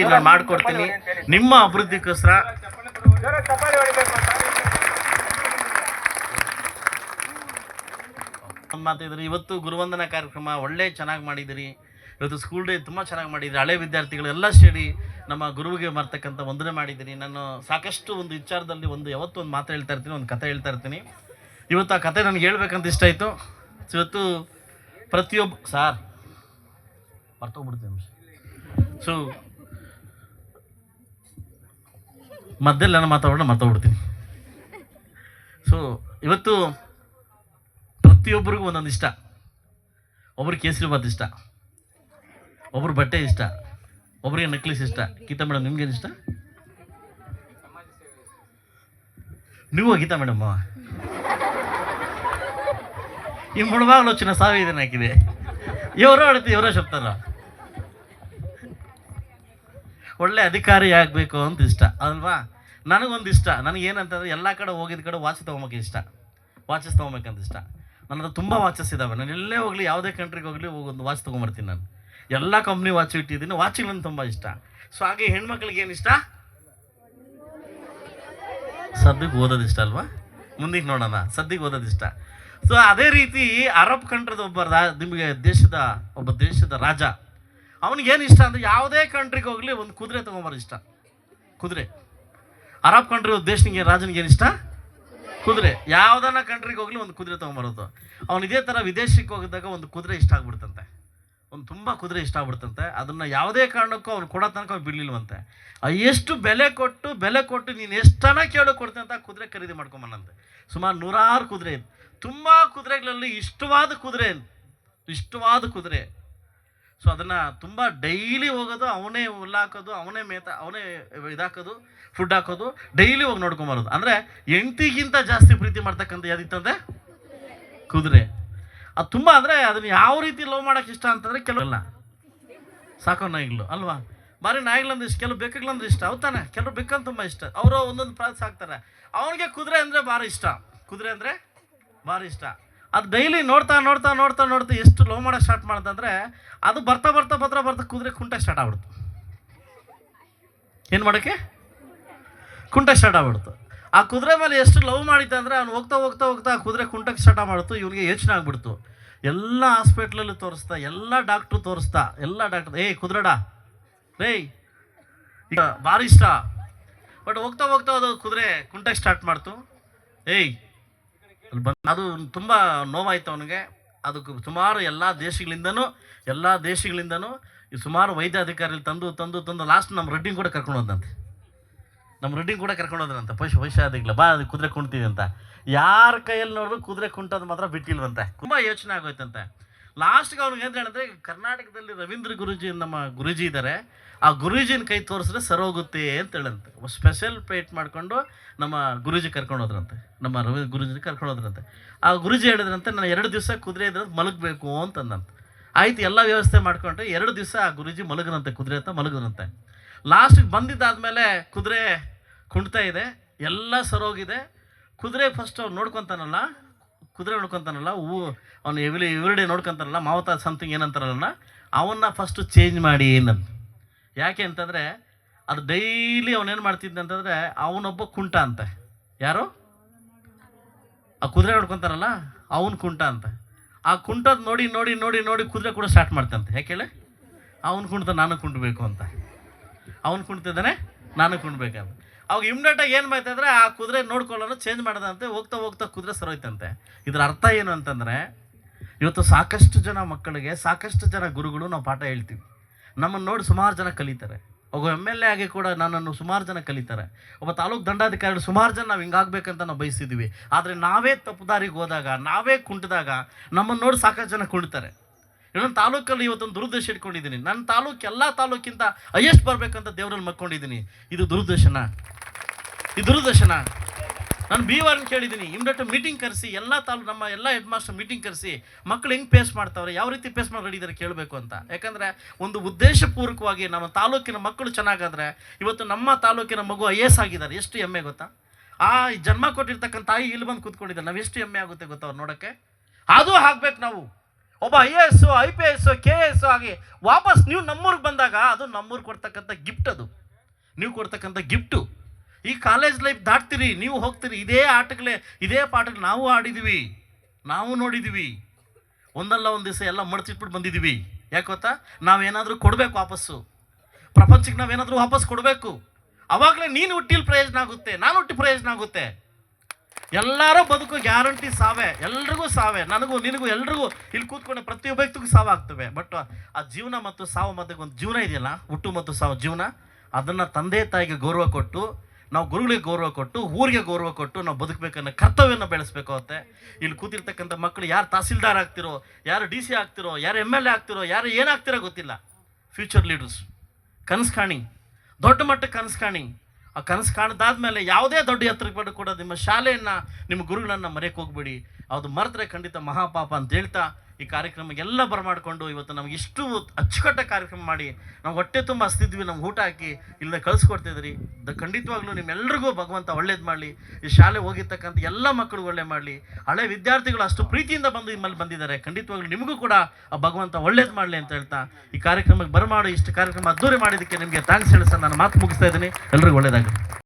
ನಾನು ಮಾಡ್ಕೊಡ್ತೀನಿ. ನಿಮ್ಮ ಅಭಿವೃದ್ಧಿಗೋಸ್ಕರ ಮಾತಾಡಿದ್ರಿ? ಇವತ್ತು ಗುರುವಂದನಾ ಕಾರ್ಯಕ್ರಮ ಒಳ್ಳೆ ಚೆನ್ನಾಗಿ ಮಾಡಿದಿರಿ ಇವತ್ತು ಸ್ಕೂಲ್ ಡೇ ತುಂಬ ಚೆನ್ನಾಗಿ ಮಾಡಿದ್ರಿ ಹಳೆ ವಿದ್ಯಾರ್ಥಿಗಳು ಎಲ್ಲ ಸೇರಿ ನಮ್ಮ ಗುರುವಿಗೆ ಮಾರ್ತಕ್ಕಂತ ವಂದನೆ ಮಾಡಿದ್ದೀನಿ ನಾನು ಸಾಕಷ್ಟು ಒಂದು ವಿಚಾರದಲ್ಲಿ ಒಂದು ಯಾವತ್ತೂ ಒಂದು ಮಾತು ಹೇಳ್ತಾ ಇರ್ತೀನಿ, ಒಂದು ಕತೆ ಹೇಳ್ತಾ ಇರ್ತೀನಿ. ಇವತ್ತು ಆ ಕತೆ ನನಗೆ ಹೇಳ್ಬೇಕಂತ ಇಷ್ಟ ಆಯಿತು. ಇವತ್ತು ಪ್ರತಿಯೊಬ್ಬ ಸಾರ್ ಮರ್ತೋಗ್ಬಿಡ್ತೀನಿ. ಸೊ ಮಧ್ಯದಲ್ಲಿ ನಾನು ಮಾತಾಡೋಣ ಮಾತಾಡ್ಬಿಡ್ತೀನಿ. ಸೊ ಇವತ್ತು ಪ್ರತಿಯೊಬ್ಬರಿಗೂ ಒಂದೊಂದು ಇಷ್ಟ. ಒಬ್ರು ಕೇಸರಿ ಬಾತ್ ಇಷ್ಟ. ಒಬ್ರು ಬಟ್ಟೆ ಇಷ್ಟ. ಒಬ್ರಿಗೆ ನೆಕ್ಲೆಸ್ ಇಷ್ಟ. ಗೀತಾ ಮೇಡಮ್ ನಿಮ್ಗೇನು ಇಷ್ಟ? ನೀವು ಗೀತಾ ಮೇಡಮ್ ಈ ಸಾವಿ ಸಾವಿರ ಹಾಕಿದೆ. ಇವರೋ ಆಡ್ತೀವಿ ಇವರೋ ಶಬ್ದಾರ ಒಳ್ಳೆ ಅಧಿಕಾರಿ ಆಗಬೇಕು ಅಂತ ಇಷ್ಟ, ಅಲ್ವಾ? ನನಗೊಂದು ಇಷ್ಟ. ನನಗೇನಂತಂದ್ರೆ ಎಲ್ಲ ಕಡೆ ಹೋಗಿದ ಕಡೆ ವಾಚ್ ತೊಗೊಳಕ್ಕೆ ಇಷ್ಟ. ವಾಚಸ್ ತೊಗೊಬೇಕಂತ ಇಷ್ಟ. ನನ್ನ ಹತ್ರ ತುಂಬ ವಾಚಸ್ ಇದ್ದಾವೆ ನಾನು ಎಲ್ಲೇ ಹೋಗಲಿ, ಯಾವುದೇ ಕಂಟ್ರಿಗೆ ಹೋಗಲಿ ಒಂದು ವಾಚ್ ತೊಗೊಂಬರ್ತೀನಿ ನಾನು. ಎಲ್ಲ ಕಂಪ್ನಿ ವಾಚ್ ಇಟ್ಟಿದ್ದೀನಿ. ವಾಚಿಗೆ ನನಗೆ ತುಂಬ ಇಷ್ಟ. ಸೊ ಹಾಗೆ ಹೆಣ್ಮಕ್ಳಿಗೆ ಏನು ಇಷ್ಟ? ಸದ್ಯಕ್ಕೆ ಓದೋದು ಇಷ್ಟ ಅಲ್ವಾ? ಮುಂದಿಗೆ ನೋಡೋಣ. ಸದ್ಯಕ್ಕೆ ಓದೋದು ಇಷ್ಟ. ಸೊ ಅದೇ ರೀತಿ ಅರಬ್ ಕಂಟ್ರದ ಒಬ್ಬ ನಿಮಗೆ ದೇಶದ, ಒಬ್ಬ ದೇಶದ ರಾಜ. ಅವನಿಗೇನು ಇಷ್ಟ ಅಂದರೆ ಯಾವುದೇ ಕಂಟ್ರಿಗೆ ಹೋಗಲಿ ಒಂದು ಕುದುರೆ ತೊಗೊಂಬಾರ ಇಷ್ಟ. ಕುದುರೆ. ಅರಬ್ ಕಂಟ್ರಿ ದೇಶನಿಗೆ ರಾಜನಿಗೆ ಏನು ಇಷ್ಟ? ಕುದುರೆ. ಯಾವುದನ್ನ ಕಂಟ್ರಿಗೆ ಹೋಗಲಿ ಒಂದು ಕುದುರೆ ತೊಗೊಂಬರೋದು. ಅವನು ಇದೇ ಥರ ವಿದೇಶಕ್ಕೆ ಹೋಗಿದ್ದಾಗ ಒಂದು ಕುದುರೆ ಇಷ್ಟ ಆಗ್ಬಿಡ್ತಂತೆ. ಒಂದು ತುಂಬ ಕುದುರೆ ಇಷ್ಟ ಆಗ್ಬಿಡ್ತಂತೆ. ಅದನ್ನು ಯಾವುದೇ ಕಾರಣಕ್ಕೂ ಅವ್ನು ಕೊಡೋ ತನಕ ಅವ್ನು ಬಿಡಲಿಲ್ವಂತೆ. ಎಷ್ಟು ಬೆಲೆ ಕೊಟ್ಟು ಬೆಲೆ ಕೊಟ್ಟು ನೀನು ಎಷ್ಟನ ಕೇಳೋ ಕೊಡ್ತೀನಿ ಅಂತ ಕುದುರೆ ಖರೀದಿ ಮಾಡ್ಕೊಂಬನಂತೆ ಸುಮಾರು ನೂರಾರು ಕುದುರೆ ತುಂಬ ಕುದುರೆಗಳಲ್ಲಿ ಇಷ್ಟವಾದ ಕುದುರೆ ಇಷ್ಟವಾದ ಕುದುರೆ. ಸೊ ಅದನ್ನು ತುಂಬ ಡೈಲಿ ಹೋಗೋದು, ಅವನೇ ಹುಲ್ಲಾಕೋದು, ಅವನೇ ಮೇತ, ಅವನೇ ಇದಾಕೋದು ಫುಡ್ ಹಾಕೋದು ಡೈಲಿ ಹೋಗಿ ನೋಡ್ಕೊಂಬರೋದು ಅಂದರೆ ಎಂಟಿಗಿಂತ ಜಾಸ್ತಿ ಪ್ರೀತಿ ಮಾಡ್ತಕ್ಕಂಥ ಯಾವುದಿತ್ತಂದ್ರೆ ಕುದುರೆ. ಅದು ತುಂಬ ಅಂದರೆ ಅದನ್ನು ಯಾವ ರೀತಿ ಲವ್ ಮಾಡೋಕೆ ಇಷ್ಟ ಅಂತಂದರೆ ಕೆಲವೆಲ್ಲ ಸಾಕೋ ನಾಯಿಗಳು, ಅಲ್ವಾ? ಬಾರಿ ನಾಯಿಗಳಂದ್ರೆ ಇಷ್ಟ, ಕೆಲವು ಬೆಕ್ಕಗಳಂದ್ರೆ ಇಷ್ಟ ಹೌದಾನೆ ಕೆಲವು ಬೇಕಂತ ತುಂಬ ಇಷ್ಟ. ಅವರು ಒಂದೊಂದು ಪ್ರಾಸ್ ಸಾಕ್ತಾರೆ ಅವನಿಗೆ ಕುದುರೆ ಅಂದರೆ ಭಾರಿ ಇಷ್ಟ. ಕುದುರೆ ಅಂದರೆ ಭಾರಿ ಇಷ್ಟ. ಅದು ಡೈಲಿ ನೋಡ್ತಾ ನೋಡ್ತಾ ನೋಡ್ತಾ ನೋಡ್ತಾ ಎಷ್ಟು ಲವ್ ಮಾಡೋಕ್ಕೆ ಸ್ಟಾರ್ಟ್ ಮಾಡ್ತಂದ್ರೆ ಅದು ಬರ್ತಾ ಬರ್ತಾ ಬರ್ತಾ ಬರ್ತಾ ಕುದುರೆ ಕುಂಟ ಸ್ಟಾರ್ಟ್ ಆಗ್ಬಿಡ್ತು. ಏನು ಮಾಡೋಕ್ಕೆ? ಕುಂಟ ಸ್ಟಾರ್ಟ್ ಆಗ್ಬಿಡ್ತು. ಆ ಕುದುರೆ ಮೇಲೆ ಎಷ್ಟು ಲವ್ ಮಾಡಿದ್ದೆ ಅಂದರೆ ಅವ್ನು ಹೋಗ್ತಾ ಹೋಗ್ತಾ ಹೋಗ್ತಾ ಆ ಕುದುರೆ ಕುಂಟಕ್ಕೆ ಸ್ಟಾರ್ಟ್ ಮಾಡ್ತು ಇವನಿಗೆ ಯೋಚನೆ ಆಗ್ಬಿಡ್ತು. ಎಲ್ಲ ಹಾಸ್ಪಿಟ್ಲಲ್ಲಿ ತೋರಿಸ್ತಾ, ಎಲ್ಲ ಡಾಕ್ಟ್ರು ತೋರಿಸ್ತಾ, ಎಲ್ಲ ಡಾಕ್ಟ್ರ್ ಏಯ್ ಕುದುರೆಡ, ರೇಯ್, ಈಗ ಭಾರಿ ಇಷ್ಟ. ಬಟ್ ಹೋಗ್ತಾ ಹೋಗ್ತಾ ಅದು ಕುದುರೆ ಕುಂಟಕ್ಕೆ ಸ್ಟಾರ್ಟ್ ಮಾಡ್ತು. ಏಯ್ ಅಲ್ಲಿ ಬಂದು ಅದು ತುಂಬ ನೋವಾಯ್ತು ಅವನಿಗೆ. ಅದಕ್ಕೆ ಸುಮಾರು ಎಲ್ಲ ದೇಶಗಳಿಂದನೂ ಎಲ್ಲ ದೇಶಗಳಿಂದನೂ ಈ ಸುಮಾರು ವೈದ್ಯಾಧಿಕಾರಿಗಳು ತಂದು ತಂದು ತಂದು ಲಾಸ್ಟ್ ನಮ್ಮ ರೆಡ್ಡಿಂಗ್ ಕೂಡ ಕರ್ಕೊಂಡು ಹೋದಂತೆ. ನಮ್ಮ ರೆಡ್ಡಿಂಗ್ ಕೂಡ ಕರ್ಕೊಂಡು ಹೋದ್ರಂತ ಪೈಸ ವೈಶಾದಿಗ್ಲ ಬಾ ಅದು ಕುದುರೆ ಕುಣ್ತೀವಿ ಅಂತ. ಯಾರ ಕೈಯಲ್ಲಿ ನೋಡಿದ್ರು ಕುದುರೆ ಕುಂಟೋದು ಮಾತ್ರ ಬಿಟ್ಟಿಲ್ವಂತೆ. ತುಂಬ ಯೋಚನೆ ಆಗೋಯ್ತಂತೆ. ಲಾಸ್ಟ್ಗೆ ಅವ್ನಿಗೆ ಏನು ಹೇಳಿದ್ರೆ ಕರ್ನಾಟಕದಲ್ಲಿ ರವೀಂದ್ರ ಗುರುಜಿ ನಮ್ಮ ಗುರೂಜಿ ಇದ್ದಾರೆ ಆ ಗುರೂಜಿನ ಕೈ ತೋರಿಸಿದ್ರೆ ಸರೋಗುತ್ತೆ ಅಂತ ಹೇಳಂತೆ. ಸ್ಪೆಷಲ್ ಪೇಟ್ ಮಾಡಿಕೊಂಡು ನಮ್ಮ ಗುರೂಜಿ ಕರ್ಕೊಂಡು ಹೋದ್ರಂತೆ. ನಮ್ಮ ರವಿ ಗುರುಜಿನ ಕರ್ಕೊಂಡು ಹೋದ್ರಂತೆ. ಆ ಗುರುಜಿ ಹೇಳಿದ್ರಂತೆ, ನಾನು ಎರಡು ದಿವಸ ಕುದುರೆ ಇದ್ರೆ ಮಲಗಬೇಕು ಅಂತಂದಂತೆ ಆಯ್ತು, ಎಲ್ಲ ವ್ಯವಸ್ಥೆ ಮಾಡ್ಕೊಂಡ್ರೆ ಎರಡು ದಿವಸ ಆ ಗುರೂಜಿ ಮಲಗದಂತೆ ಕುದುರೆ ಅಂತ ಮಲಗದಂತೆ ಲಾಸ್ಟಿಗೆ ಬಂದಿದ್ದಾದ್ಮೇಲೆ ಕುದುರೆ ಕುಣ್ತಾ ಇದೆ, ಎಲ್ಲ ಸರೋಗಿದೆ. ಕುದುರೆ ಫಸ್ಟ್ ಅವ್ರು ನೋಡ್ಕೊತಾನಲ್ಲ ಕುದುರೆ ನೋಡ್ಕೊಂತಾನಲ್ಲ ಹೂ ಅವನು ಎವ್ರಿ ಎವ್ರಿಡೇ ನೋಡ್ಕೊಂತಾರಲ್ಲ ಮಾವತ ಸಮಥಿಂಗ್ ಏನಂತಾರಲ್ಲ, ಅವನ್ನ ಫಸ್ಟು ಚೇಂಜ್ ಮಾಡಿ ಏನಂತ ಯಾಕೆ ಅಂತಂದರೆ, ಅದು ಡೈಲಿ ಅವನೇನು ಮಾಡ್ತಿದ್ದ ಅಂತಂದರೆ, ಅವನೊಬ್ಬ ಕುಂಟ ಅಂತ. ಯಾರು? ಆ ಕುದುರೆ ನೋಡ್ಕೊಂತಾರಲ್ಲ, ಅವನು ಕುಂಟ ಅಂತ. ಆ ಕುಂಟದ ನೋಡಿ ನೋಡಿ ನೋಡಿ ನೋಡಿ ಕುದುರೆ ಕೂಡ ಸ್ಟಾರ್ಟ್ ಮಾಡ್ತಂತೆ ಯಾಕೆ ಹೇಳಿ? ಅವನು ಕುಣ್ತ ನಾನು ಕುಣ್ಬೇಕು ಅಂತ. ಅವನು ಕುಣ್ತಿದ್ದಾನೆ ನಾನು ಕುಣ್ಬೇಕಂತ ಅವಾಗ ಇಮ್ಡಿಯೇಟಾಗಿ ಏನು ಮಾಡ್ತಂದ್ರೆ? ಆ ಕುದುರೆ ನೋಡ್ಕೊಳ್ಳೋನು ಚೇಂಜ್ ಮಾಡ್ದಂತೆ, ಹೋಗ್ತಾ ಹೋಗ್ತಾ ಕುದುರೆ ಸರೋಯ್ತಂತೆ. ಇದ್ರ ಅರ್ಥ ಏನು ಅಂತಂದರೆ, ಇವತ್ತು ಸಾಕಷ್ಟು ಜನ ಮಕ್ಕಳಿಗೆ, ಸಾಕಷ್ಟು ಜನ ಗುರುಗಳು ನಾವು ಪಾಠ ಹೇಳ್ತೀವಿ. ನಮ್ಮನ್ನು ನೋಡಿ ಸುಮಾರು ಜನ ಕಲಿತಾರೆ. ಒಬ್ಬ ಎಂ ಎಲ್ ಎ ಆಗಿ ಕೂಡ ನನ್ನನ್ನು ಸುಮಾರು ಜನ ಕಲಿತಾರೆ. ಒಬ್ಬ ತಾಲೂಕು ದಂಡಾಧಿಕಾರಿ ಸುಮಾರು ಜನ ನಾವು ಹಿಂಗಾಗಬೇಕಂತ ನಾವು ಬಯಸಿದ್ದೀವಿ ಆದರೆ ನಾವೇ ತಪ್ಪು ದಾರಿಗೆ ಹೋದಾಗ, ನಾವೇ ಕುಂಟಿದಾಗ ನಮ್ಮನ್ನು ನೋಡಿ ಸಾಕಷ್ಟು ಜನ ಕುಣಿತಾರೆ. ಇನ್ನೊಂದು ತಾಲೂಕಲ್ಲಿ ಇವತ್ತೊಂದು ದುರುದ್ದೇಶ ಇಟ್ಕೊಂಡಿದ್ದೀನಿ. ನನ್ನ ತಾಲೂಕು ಎಲ್ಲ ತಾಲೂಕಿಂತ ಹೈಯೆಸ್ಟ್ ಬರಬೇಕಂತ ದೇವರಲ್ಲಿ ಮಕ್ಕೊಂಡಿದ್ದೀನಿ. ಇದು ದುರುದ್ದೇಶನ? ಇದು ನಾನು ಬಿ ವಾರ್ನ್ ಕೇಳಿದ್ದೀನಿ ಇಮ್ಡಿಯೇಟ್ ಮೀಟಿಂಗ್ ಕರೆಸಿ, ಎಲ್ಲ ತಾಲೂ ನಮ್ಮ ಎಲ್ಲ ಹೆಡ್ ಮಾಸ್ಟರ್ ಮೀಟಿಂಗ್ ಕರೆಸಿ, ಮಕ್ಳು ಹೆಂಗೆ ಪೇಸ್ ಮಾಡ್ತಾವ್ರೆ, ಯಾವ ರೀತಿ ಪೇಸ್ ಮಾಡಿ ರೆಡಿದ್ದಾರೆ ಕೇಳಬೇಕು ಅಂತ. ಯಾಕಂದರೆ ಒಂದು ಉದ್ದೇಶಪೂರ್ವಕವಾಗಿ ನಮ್ಮ ತಾಲೂಕಿನ ಮಕ್ಕಳು ಚೆನ್ನಾಗಾದರೆ, ಇವತ್ತು ನಮ್ಮ ತಾಲೂಕಿನ ಮಗು ಐ ಎಸ್ ಆಗಿದ್ದಾರೆ. ಎಷ್ಟು ಹೆಮ್ಮೆ ಗೊತ್ತಾ? ಆ ಜನ್ಮ ಕೊಟ್ಟಿರ್ತಕ್ಕಂಥ ತಾಯಿ ಇಲ್ಲಿ ಬಂದು ಕೂತ್ಕೊಂಡಿದ್ದಾರೆ. ನಾವು ಎಷ್ಟು ಹೆಮ್ಮೆ ಆಗುತ್ತೆ ಗೊತ್ತಾ ಅವ್ರು ನೋಡೋಕ್ಕೆ? ಅದು ಹಾಕ್ಬೇಕು ನಾವು. ಒಬ್ಬ I A S I P S K S ಆಗಿ ವಾಪಸ್ ನೀವು ನಮ್ಮೂರಿಗೆ ಬಂದಾಗ ಅದು ನಮ್ಮೂರಿಗೆ ಕೊಡ್ತಕ್ಕಂಥ ಗಿಫ್ಟ್ ಅದು. ನೀವು ಕೊಡ್ತಕ್ಕಂಥ ಗಿಫ್ಟು ಈ ಕಾಲೇಜ್ ಲೈಫ್ ದಾಟ್ತೀರಿ, ನೀವು ಹೋಗ್ತೀರಿ, ಇದೇ ಆಟಗಳೇ, ಇದೇ ಪಾಠಗಳು ನಾವು ಆಡಿದ್ದೀವಿ ನಾವು ನೋಡಿದ್ದೀವಿ ಒಂದಲ್ಲ ಒಂದು ದಿವಸ ಎಲ್ಲ ಮಡಚಿಟ್ಬಿಟ್ಟು ಬಂದಿದ್ದೀವಿ ಯಾಕೆ ಗೊತ್ತಾ? ನಾವೇನಾದರೂ ಕೊಡಬೇಕು ವಾಪಸ್ಸು. ಪ್ರಪಂಚಕ್ಕೆ ನಾವೇನಾದರೂ ವಾಪಸ್ ಕೊಡಬೇಕು. ಅವಾಗಲೇ ನೀನು ಹುಟ್ಟಿಲ್ ಪ್ರಯೋಜನ ಆಗುತ್ತೆ, ನಾನು ಹುಟ್ಟಿ ಪ್ರಯೋಜನ ಆಗುತ್ತೆ. ಎಲ್ಲರ ಬದುಕು ಗ್ಯಾರಂಟಿ ಸಾವೇ, ಎಲ್ರಿಗೂ ಸಾವೆ, ನನಗೂ, ನಿನಗೂ, ಎಲ್ರಿಗೂ. ಇಲ್ಲಿ ಕೂತ್ಕೊಂಡು ಪ್ರತಿಯೊಬ್ಬ ವ್ಯಕ್ತಿಗೂ ಸಾವಾಗ್ತವೆ. ಬಟ್ ಆ ಜೀವನ ಮತ್ತು ಸಾವು ಮಧ್ಯೆ ಒಂದು ಜೀವನ ಇದೆಯಲ್ಲ, ಹುಟ್ಟು ಮತ್ತು ಸಾವು ಜೀವನ, ಅದನ್ನು ತಂದೆ ತಾಯಿಗೆ ಗೌರವ ಕೊಟ್ಟು ನಾವು ಗುರುಗಳಿಗೆ ಗೌರವ ಕೊಟ್ಟು, ಊರಿಗೆ ಗೌರವ ಕೊಟ್ಟು ನಾವು ಬದುಕಬೇಕನ್ನೋ ಕರ್ತವ್ಯನ ಬೆಳೆಸ್ಬೇಕಾಗುತ್ತೆ ಇಲ್ಲಿ ಕೂತಿರ್ತಕ್ಕಂಥ ಮಕ್ಕಳು ಯಾರು ತಹಸೀಲ್ದಾರ್ ಆಗ್ತಿರೋ, ಯಾರು ಡಿ ಸಿ ಆಗ್ತಿರೋ, ಯಾರು ಎಂ ಎಲ್ ಎ ಆಗ್ತಿರೋ, ಯಾರು ಏನಾಗ್ತಿರೋ ಗೊತ್ತಿಲ್ಲ. ಫ್ಯೂಚರ್ ಲೀಡರ್ಸ್ ಕನಸು ಕಾಣಿ ದೊಡ್ಡ ಮಟ್ಟಕ್ಕೆ ಕನಸು ಕಾಣಿ ಆ ಕನಸು ಕಾಣ್ದಾದ್ಮೇಲೆ ಯಾವುದೇ ದೊಡ್ಡ ಎತ್ತರಕ್ಕೆ ಕೂಡ ನಿಮ್ಮ ಶಾಲೆಯನ್ನು, ನಿಮ್ಮ ಗುರುಗಳನ್ನ ಮರೆಯಕ್ಕೆ ಹೋಗ್ಬೇಡಿ. ಅದು ಮರೆತರೆ ಖಂಡಿತ ಮಹಾಪಾಪ ಅಂತ ಹೇಳ್ತಾ ಈ ಕಾರ್ಯಕ್ರಮ ಎಲ್ಲ ಬರಮಾಡಿಕೊಂಡು ಇವತ್ತು ನಮ್ಗೆ ಇಷ್ಟು ಅಚ್ಚುಕಟ್ಟ ಕಾರ್ಯಕ್ರಮ ಮಾಡಿ ನಾವು ಹೊಟ್ಟೆ ತುಂಬ ಹಸ್ತಿದ್ವಿ, ನಮ್ಗೆ ಊಟ ಹಾಕಿ ಇಲ್ಲದೆ ಕಳಿಸ್ಕೊಡ್ತಿದ್ರಿ ದ ಖಂಡಿತವಾಗ್ಲೂ ನಿಮ್ಮೆಲ್ರಿಗೂ ಭಗವಂತ ಒಳ್ಳೇದು ಮಾಡಲಿ, ಈ ಶಾಲೆ ಹೋಗಿರ್ತಕ್ಕಂಥ ಎಲ್ಲ ಮಕ್ಕಳು ಒಳ್ಳೆ ಮಾಡಲಿ. ಹಳೆ ವಿದ್ಯಾರ್ಥಿಗಳು ಅಷ್ಟು ಪ್ರೀತಿಯಿಂದ ಬಂದು ನಿಮ್ಮಲ್ಲಿ ಬಂದಿದ್ದಾರೆ. ಖಂಡಿತವಾಗ್ಲೂ ನಿಮಗೂ ಕೂಡ ಆ ಭಗವಂತ ಒಳ್ಳೇದು ಮಾಡಲಿ ಅಂತ ಹೇಳ್ತಾ ಈ ಕಾರ್ಯಕ್ರಮಕ್ಕೆ ಬರಮಾಡಿ, ಇಷ್ಟು ಕಾರ್ಯಕ್ರಮ ಅದ್ದೂರಿ ಮಾಡಿದ್ದಕ್ಕೆ ನಿಮಗೆ ಥ್ಯಾಂಕ್ಸ್ ಹೇಳಿ ಸರ್ ನಾನು ಮಾತು ಮುಗಿಸ್ತಾ ಇದ್ದೀನಿ. ಎಲ್ರಿಗೂ ಒಳ್ಳೇದಾಗಲಿ.